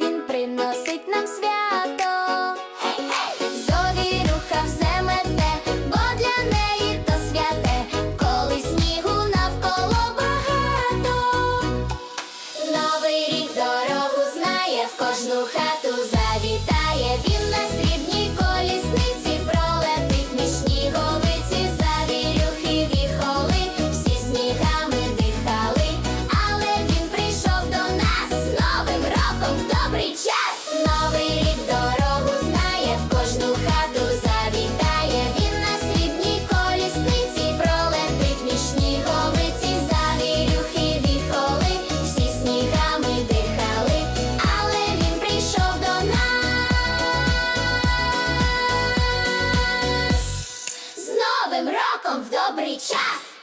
він приносить нам свято. Зоріруха все мете, бо для неї то святе, коли снігу навколо багато. Новий рік дорогу знає в кожну хату. shot